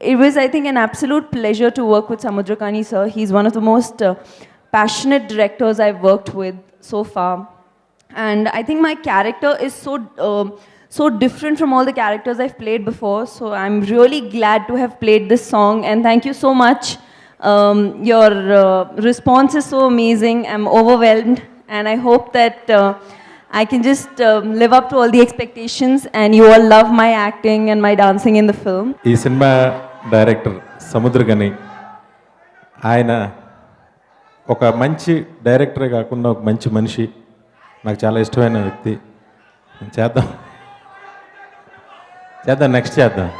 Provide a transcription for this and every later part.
it was, I think, an absolute pleasure to work with Samudrakani sir. He's one of the most uh, passionate directors I've worked with so far. And I think my character is so, um so different from all the characters I've played before. So I'm really glad to have played this song. And thank you so much. Um, your uh, response is so amazing. I'm overwhelmed. And I hope that. Uh, I can just um, live up to all the expectations, and you all love my acting and my dancing in the film. Director Samuthirakani ఆయన ఒక మంచి డైరెక్టరే కాకుండా ఒక మంచి మనిషి. నాకు చాలా ఇష్టమైన వ్యక్తి. చేద్దాం. చేద్దాం నెక్స్ట్ చేద్దాం.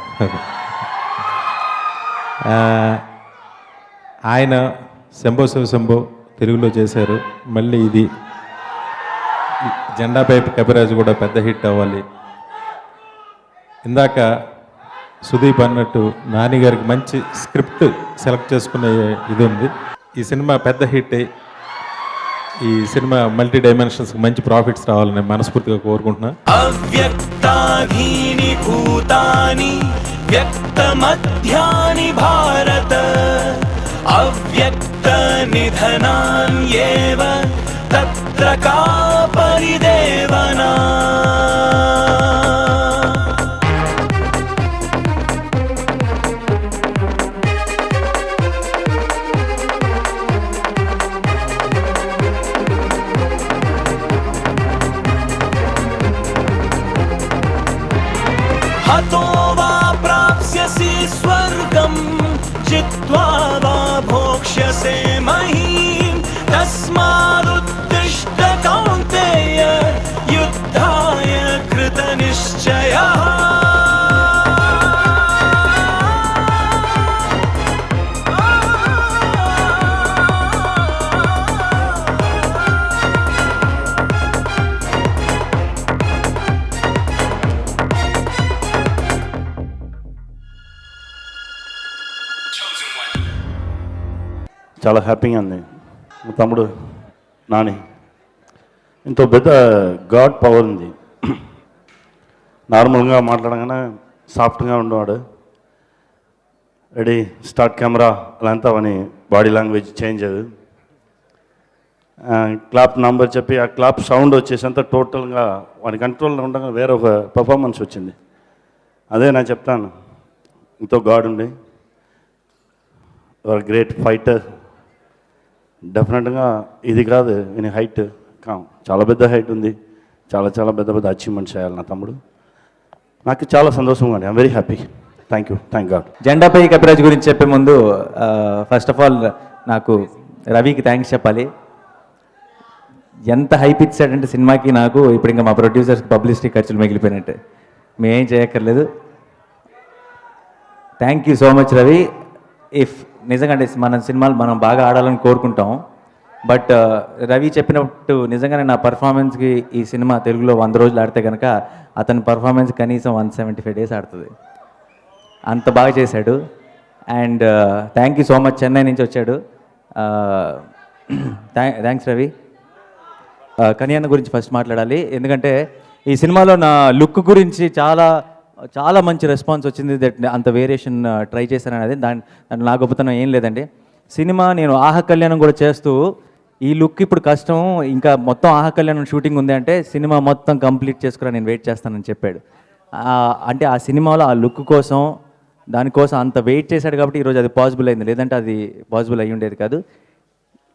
ఆయన శంభో శివ శంభో తెలుగులో చేశారు. మళ్ళీ ఇది జెండాపై కపిరాజు కూడా పెద్ద హిట్ అవ్వాలి. ఇందాక సుదీప్ అన్నట్టు నాని గారికి మంచి స్క్రిప్ట్ సెలెక్ట్ చేసుకునే ఇది ఉంది. ఈ సినిమా పెద్ద హిట్ ఈ సినిమా మల్టీ డైమెన్షన్స్ మంచి ప్రాఫిట్స్ రావాలని మనస్ఫూర్తిగా కోరుకుంటున్నా. వ్యక్త మధ్యాని భారత. పరిదేవనా जित्वा वा भोक्ष्यसे महीम् చాలా హ్యాపీగా ఉంది. మా తమ్ముడు నాని ఇంత పెద్ద గాడ్ పవర్ ఉంది. నార్మల్గా మాట్లాడగానే సాఫ్ట్గా ఉండేవాడు. రెడీ స్టార్ట్ కెమెరా అలా అని బాడీ లాంగ్వేజ్ చేంజ్ అది క్లాప్ నంబర్ చెప్పి ఆ క్లాప్ సౌండ్ వచ్చేసంత టోటల్గా వాడి కంట్రోల్లో ఉండగా వేరే ఒక పర్ఫార్మెన్స్ వచ్చింది. అదే నేను చెప్తాను. ఎంతో గాడ్ ఉండి యువర్ గ్రేట్ ఫైటర్. డెఫినెట్గా ఇది కాదు ఈయన హైట్ కా. చాలా పెద్ద హైట్ ఉంది. చాలా చాలా పెద్ద పెద్ద అచీవ్మెంట్స్ చేయాలి నా తమ్ముడు. నాకు చాలా సంతోషంగా అండి I'm very happy thank you thank god జెండాపై కపిరాజ్ గురించి చెప్పే ముందు ఫస్ట్ ఆఫ్ ఆల్ నాకు రవికి థ్యాంక్స్ చెప్పాలి. ఎంత హైప్ ఇచ్చాడంటే సినిమాకి నాకు ఇప్పుడు ఇంకా మా ప్రొడ్యూసర్స్ పబ్లిసిటీ ఖర్చులు మిగిలిపోయినట్టే. మేమేం చేయక్కర్లేదు. Thank you so much Ravi if నిజంగా అంటే మన సినిమాలు మనం బాగా ఆడాలని కోరుకుంటాం. బట్ రవి చెప్పినట్టు నిజంగానే నా పర్ఫార్మెన్స్కి ఈ సినిమా తెలుగులో వంద రోజులు ఆడితే కనుక అతని పర్ఫార్మెన్స్ కనీసం వన్ సెవెంటీ ఫైవ్ డేస్ ఆడుతుంది. అంత బాగా చేశాడు. And thank you so much Chennai నుంచి వచ్చాడు. థ్యాంక్స్ రవి. కన్యాన్న గురించి ఫస్ట్ మాట్లాడాలి. ఎందుకంటే ఈ సినిమాలో నా లుక్ గురించి చాలా చాలా మంచి రెస్పాన్స్ వచ్చింది దట్ అంత వేరియేషన్ ట్రై చేశాను అనేది దాని దాని నా గొప్పతనం ఏం లేదండి. సినిమా నేను ఆహ కళ్యాణం కూడా చేస్తూ ఈ లుక్ ఇప్పుడు కష్టం. ఇంకా మొత్తం ఆహ కళ్యాణం షూటింగ్ ఉంది అంటే సినిమా మొత్తం కంప్లీట్ చేసుకురా నేను వెయిట్ చేస్తానని చెప్పాడు. అంటే ఆ సినిమాలో ఆ లుక్ కోసం దానికోసం అంత వెయిట్ చేశాడు కాబట్టి ఈరోజు అది పాసిబుల్ అయింది. లేదంటే అది పాసిబుల్ అయ్యి ఉండేది కాదు.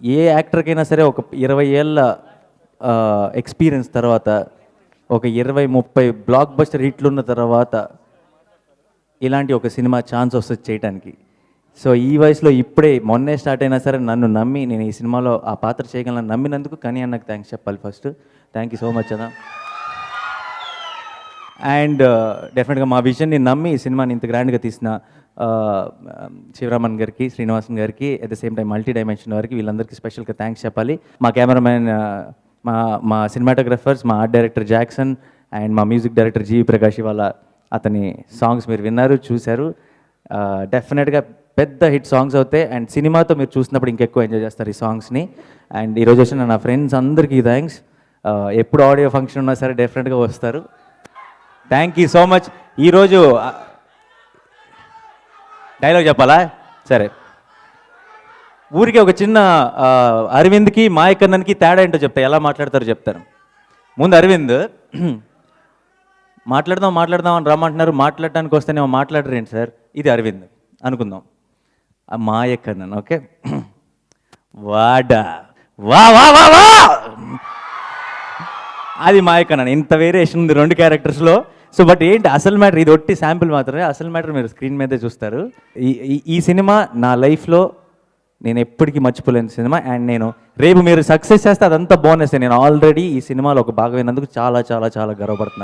ఏ యాక్టర్కైనా సరే ఒక ఇరవై ఏళ్ళ ఎక్స్పీరియన్స్ తర్వాత ఒక ఇరవై ముప్పై బ్లాక్ బస్టర్ హిట్లు ఉన్న తర్వాత ఇలాంటి ఒక సినిమా ఛాన్స్ వస్తుంది చేయడానికి సో ఈ వయసులో ఇప్పుడే మొన్నే స్టార్ట్ అయినా సరే నన్ను నమ్మి నేను ఈ సినిమాలో ఆ పాత్ర చేయగలను నమ్మినందుకు కానీ అన్నకు థ్యాంక్స్ చెప్పాలి first thank you so much అన్న. అండ్ డెఫినెట్గా uh, మా విజన్ని నమ్మి ఈ సినిమాని ఇంత గ్రాండ్గా తీసిన uh, శివరామన్ గారికి శ్రీనివాసన్ గారికి at the same time multi dimension వారికి వీళ్ళందరికీ స్పెషల్గా థ్యాంక్స్ చెప్పాలి. మా కెమెరామ్యాన్ మా మా సినిమాటోగ్రఫర్స్ మా ఆర్ట్ డైరెక్టర్ జాక్సన్ అండ్ మా మ్యూజిక్ డైరెక్టర్ జీవి ప్రకాష్ ఇవాళ అతని సాంగ్స్ మీరు విన్నారు చూశారు. డెఫినెట్గా పెద్ద హిట్ సాంగ్స్ అవుతాయి అండ్ సినిమాతో మీరు చూసినప్పుడు ఇంకెక్కువ ఎంజాయ్ చేస్తారు ఈ సాంగ్స్ని అండ్ ఈరోజు వచ్చిన నా ఫ్రెండ్స్ అందరికీ థ్యాంక్స్ ఎప్పుడు ఆడియో ఫంక్షన్ ఉన్నా సరే డెఫినెట్గా వస్తారు. థ్యాంక్ యూ సో మచ్ ఈరోజు డైలాగ్ చెప్పాలా? సరే. ఊరికి ఒక చిన్న అరవింద్కి మాయకన్నన్కి తేడా ఏంటో చెప్తా. ఎలా మాట్లాడతారో చెప్తాను. ముందు అరవింద్ మాట్లాడదాం మాట్లాడదాం అని రమ్మంటున్నారు. మాట్లాడటానికి వస్తేనేమో మాట్లాడరేంటి సార్? ఇది అరవింద్. అనుకుందాం. ఆ మాయకన్నన్ ఓకే? వాడా. వా వా వా వా! అది మాయకన్నన్ ఇంత వేరియేషన్ ఉంది రెండు క్యారెక్టర్స్లో. సో బట్ ఏంటి అసలు మ్యాటర్ ఇది ఒట్టి శాంపిల్ మాత్రమే. అసలు మ్యాటర్ మీరు స్క్రీన్ మీదే చూస్తారు. ఈ- ఈ సినిమా నా లైఫ్లో నేను ఎప్పటికీ మర్చిపోలేని సినిమా. అండ్ నేను రేపు మీరు సక్సెస్ చేస్తే అదంతా బోనస్ నేను ఆల్రెడీ ఈ సినిమాలో ఒక భాగమైనందుకు చాలా చాలా చాలా గర్వపడుతున్నాను.